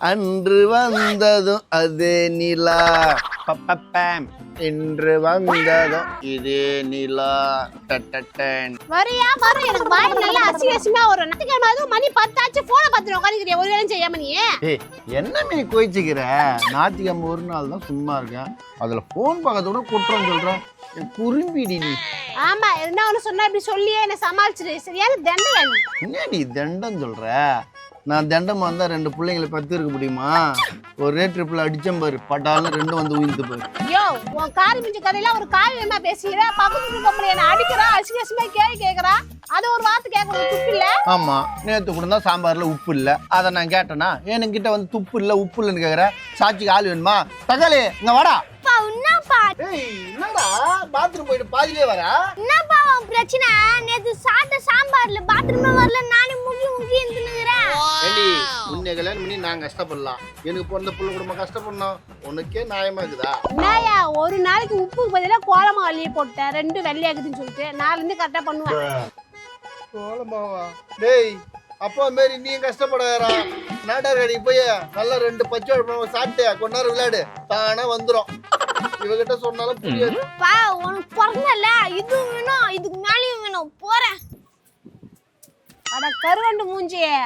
அன்று வந்ததும் அதே நிலா. பப்பப்பம். இன்று வந்ததும் இதே நிலா. டட்டட்டன். வரியா? வர எனக்கு வாய் நல்லா அசிங்க அசிங்கமா வரும். ஞாயிற்றுக்கிழமை அதுவும் மணி பத்தாச்சு. போனை பார்த்துட்டு உட்காந்துக்கிறியா ஒரு வேலையும் செய்யாம நீ? ஏய் என்ன நீ கோயிச்சுக்கிற? ஞாயிற்றுக்கிழமை ஒரு நாள் தான் சும்மா இருக்கேன் அதில் ஃபோன் பார்க்கறதோட குற்றம் சொல்கிறேன் குறும்பிடி நீ. ஆமா என்ன ஒண்ணு சொன்னா இப்படி சொல்லியே என்ன சமாளிச்சிரு. சரியான தண்டனை. நீ. என்ன நீ தண்டம் சொல்ற? நான் தண்டமா இருந்தா ரெண்டு பிள்ளைங்களை பத்து இருக்க முடியுமா? ஒரே ட்ரிப்பில் அடிச்சம் பாரு. பட்டாலும் ரெண்டும் வந்து உயிர்த்து பாரு ஐயோ உன் காரி மிஞ்ச கதையெல்லாம் ஒரு காவியமா பேசுகிற? பக்கத்து இருக்க என்ன அடிக்கிறா அசிங்க அசிங்கமா கேள்வி கேட்கறா அது ஒரு வார்த்தை கேட்க ஒரு துப்பு இல்ல? ஆமா. நேற்று கூட தான் சாம்பார்ல உப்பு இல்லை. அதை நான் கேட்டேனா? என்கிட்ட வந்து துப்பு இல்லை உப்பு இல்லைன்னு கேட்குற சாட்சிக்கு ஆள் வேணுமா? தக்காளி இங்க வாடா. என்னடா? பாத்ரூம் போயிட்டு பாதிலே வரா? என்னப்பா பிரச்சனை? நேத்து சாப்பிட்ட சாம்பார்ல பாத்ரூம் உன்னை கல்யாணம் பண்ணி நான் கஷ்டப்படலாம். எனக்கு பிறந்த புள்ள குடும்பம் கஷ்டப்படணும். உனக்கே நியாயமா இருக்குதா என்னயா ஒரு நாளைக்கு உப்புக்கு பதிலா கோலமா அள்ளியே போட்டேன் ரெண்டு வெள்ளையாக்குதுன்னு சொல்லிட்டு. நாலுல இருந்து கரெக்டா பண்ணுவேன். கோலமாவா? டேய் அப்பா மாரி நீ கஷ்டப்படாதடா? நாட்டார் கடைக்கு போய் நல்லா ரெண்டு பச்சை குழம்பு சாப்பிட்டு கொஞ்ச நேரம் விளையாடு. தானே வந்துடும் இவகிட்ட சொன்னாலும் புரியாது. பா உனக்கு பிறந்தல இதுவும் வேணும் இதுக்கு மேலேயும் வேணும். போறேன். அட கருவண்டு மூஞ்சியே.